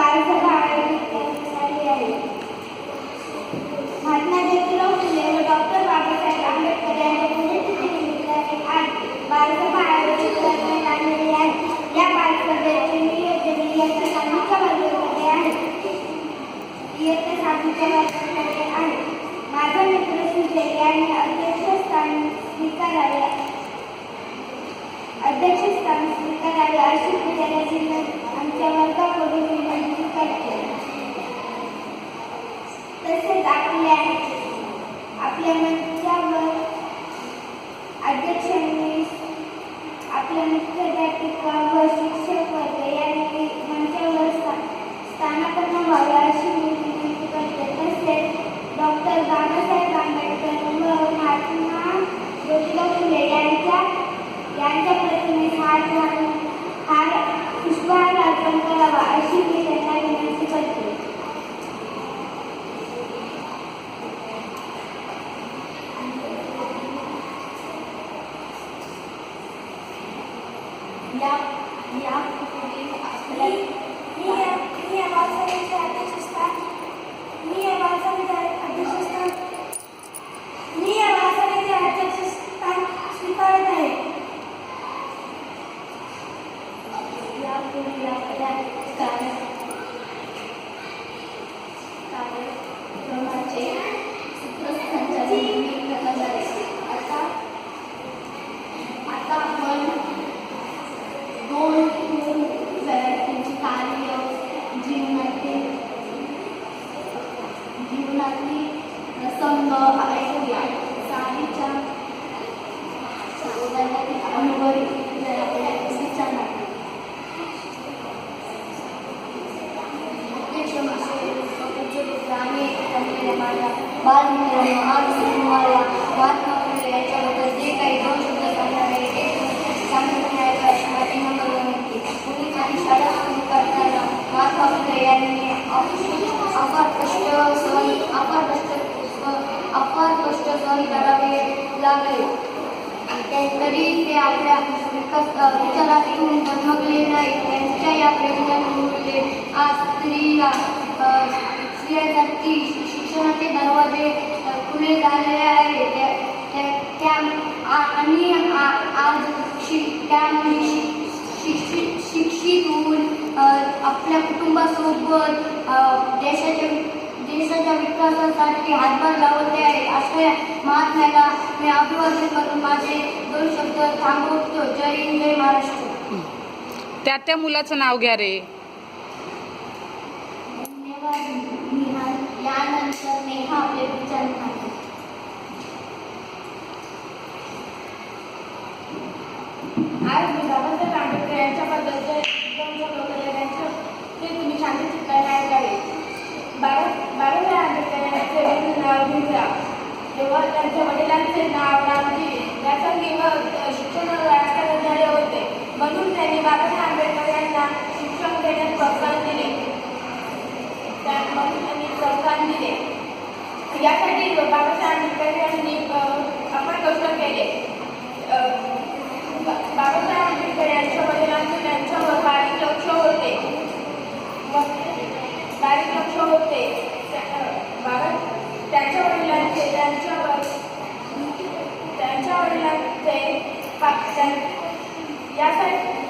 काय झालं करण्यात आली आहे. महात्मा ज्योतिराव फुले व डॉक्टर बाबासाहेब आंबेडकर यांच्या पुण्यतिथीनिमित्ताने आज बालसभा आयोजित करण्यात आलेली आहे. या बालसभेचे नियोजन इयत्ता सहावीच्या वर्गामध्ये आहे. इयत्ता सहावीच्या वर्गामध्ये आहे. माझा मित्र सुजय यांनी अध्यक्षस्थान स्वीकारावे. अध्यक्षस्थान स्वीकारावे अशी विद्यालयाची तसेच आपल्या आपल्या मंचावर अध्यक्षांनी आपल्या मुख्य व शिक्षक वर्ग यांनी मंचावर स्था- स्थानापन्न व्हावे अशी मी विनंती करते तसेच डॉक्टर बाबासाहेब आंबेडकर व महात्मा ज्योतिराव फुले यांच्या यांच्या प्रतिमेस हार घालून हार पुष्पहार अर्पण करावा अशी मी त्यांना विनंती करते या या पुढे आपल्या मी या मी या बालसभेचे अध्यक्षस्थान मी या बालसभेचे अध्यक्षस्थान मी या बालसभेचे अध्यक्षस्थान स्वीकारत आहे यापुढे आपल्या कार्य कार्यक्रमाचे सूत्रसंचालन मी करणार आहे. आता आता आपण दोन विद्यार्थ्यांची कार्य जीवनातील जीवनातील प्रसंग ऐकूया सारीच्या सांगण्यातील अनुभवी आपल्या विचारणार बालमित्रांनो आज तुम्हाला महात्मा फुले याच्याबद्दल जे काही दोन शब्द सांगणार आहे ते सांगण्याची माझी नंबर विनंती मुलीसाठी शाळा सुरू करताना महात्मा फुले यांनी अपार कष्ट सहन अपार कष्ट अपार कष्ट सहन करावे लागले. तरी ते आपल्या विचारातून डगमगले नाही त्यांच्या या प्रेरणामुळे आज स्त्रिया झालेले आहे त्या- आणि आज शि त्यामुळे शिक्षित शिक्षित होऊन आपल्या कुटुंबासोबत देशाच्या देशाच्या विकासासाठी हातभार लावते आहे अशा महात्म्याला मी अभिवादन करून माझे दोन शब्द थांबवतो जय हिंद जय महाराष्ट्र त्या त्या मुलाचं नाव घ्या रे. धन्यवाद निहाल. यानंतर नेहा आपले विचार मांडेल. आज मी बाबासाहेब आंबेडकर यांच्याबद्दलचे दोन शब्द बोलले ते तुम्ही शांती चित्ताने ऐकावे बाबा बाबासाहेब आंबेडकर यांचे वडील नाव भीमराव तेव्हा त्यांच्या वडिलांचे नाव रामजी व्यासंगी व शिक्षण राजकारण झाले होते. म्हणून त्यांनी बाबासाहेब आंबेडकर यांना शिक्षण देण्यास प्रोत्साहन दिले. त्या- म्हणून त्यांनी प्रोत्साहन दिले. यासाठी बाबासाहेब आंबेडकर यांनी अ, अपार कष्ट केले. अ, बा- बाबासाहेब आंबेडकर यांच्या वडिलांचे त्यांच्यावर बारीक लक्ष होते व बारीक होते. त्या- बाबा त्यांच्या वडिलांचे त्यांच्यावर त्यांच्या वडिलांचे त्यां- यासाठी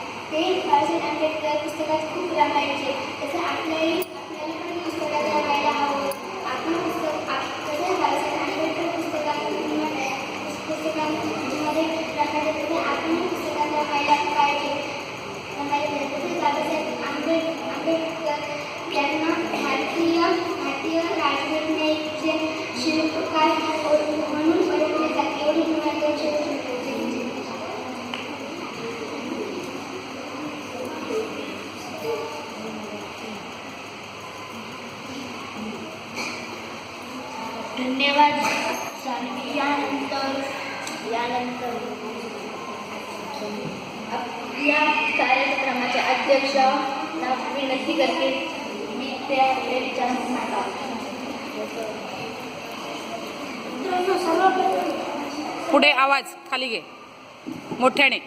ते बाळासाहेब आंबेडकर पुस्तकात खूप रमायचे तसं आपल्याही धन्यवाद यानंतर यानंतर या कार्यक्रमाचे अध्यक्ष विनंती करते मी त्या पुढे आवाज खाली घे. मोठ्याने.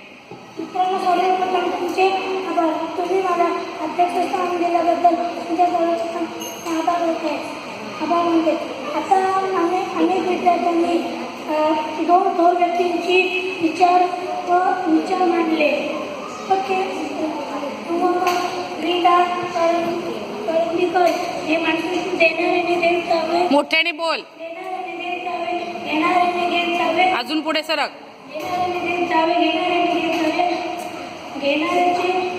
मित्रांनो सर्वप्रथम तुमचे आभार. तुम्ही मला अध्यक्षस्थान दिल्याबद्दल तुमच्या सर्वांचे आभार होते. आभार म्हणते आता अनेक अनेक विद्यार्थ्यांनी दोन थोर व्यक्तींची विचार व विचार मांडले. ओके. तुम्हाला रीडा करंदीकर हे माणसं देणाऱ्याने देव जावे. मोठ्याने बोल. देणाऱ्याने जावे. घेणाऱ्याने देव जावे. अजून पुढे सरक. घेणाऱ्याने जावे. घेणाऱ्याने देव जावे. घेणाऱ्याचे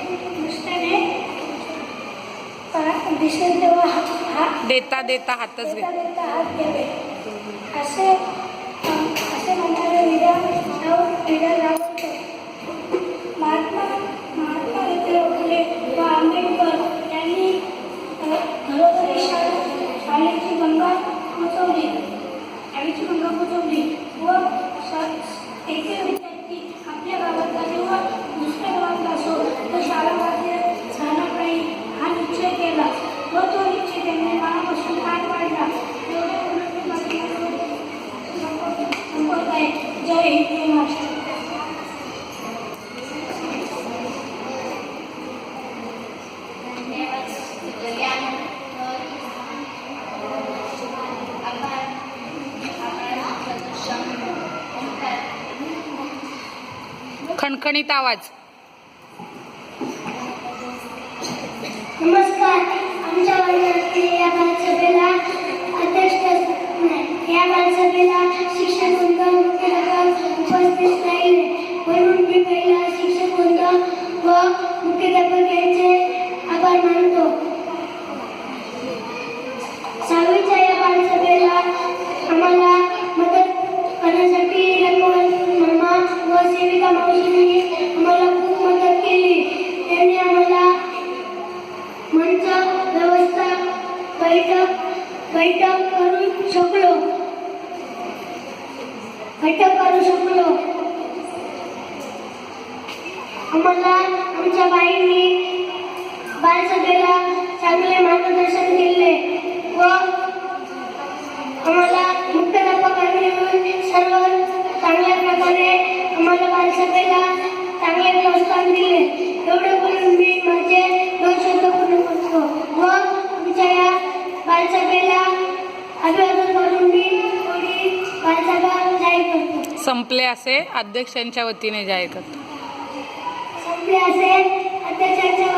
दिसेल तेव्हा हा हा- देता देता हातच घे. देता देता हात घ्यावे. असे असे म्हणणारे विडा विडा रावते महात्मा महात्मा ज्योतिराव फुले व आंबेडकर यांनी घरोघरी शाळा शाळेची गंगा पोचवली. शाळेची गंगा पोचवली व एक विद्यार्थी आपल्या गावातला किंवा दुसऱ्या गावातला असो तो शाळा खणखणीत आवाज. नमस्कार आमच्या या बालसभेला अध्यक्ष या बालसभेला शिक्षक वृंद मुख्याध्यापक उपस्थित राहिले म्हणून मी पहिला शिक्षक वृंद व मुख्याध्यापक यांचे आभार मानतो. व मावशींनी आम्हाला खूप मदत केली. त्यांनी आम्हाला मंच व्यवस्था बैठक बैठक करू शकलो. बैठक करू शकलो. आम्हाला आमच्या बाईंनी बालसभेला चांगले मार्गदर्शन केले व आम्हाला मुख्याध्यापकांनी सर्व चांगल्या प्रकारे आम्हाला बालसभेला चांगले प्रोत्साहन दिले. एवढे बोलून मी माझे दोन शब्द पूर्ण करतो. व आमच्या या बालसभेला अभिवादन करून मी थोडी बालसभा जाहीर करतो. संपले असे अध्यक्षांच्या वतीने जाहीर करतो. संपले असेल अध्यक्षांच्या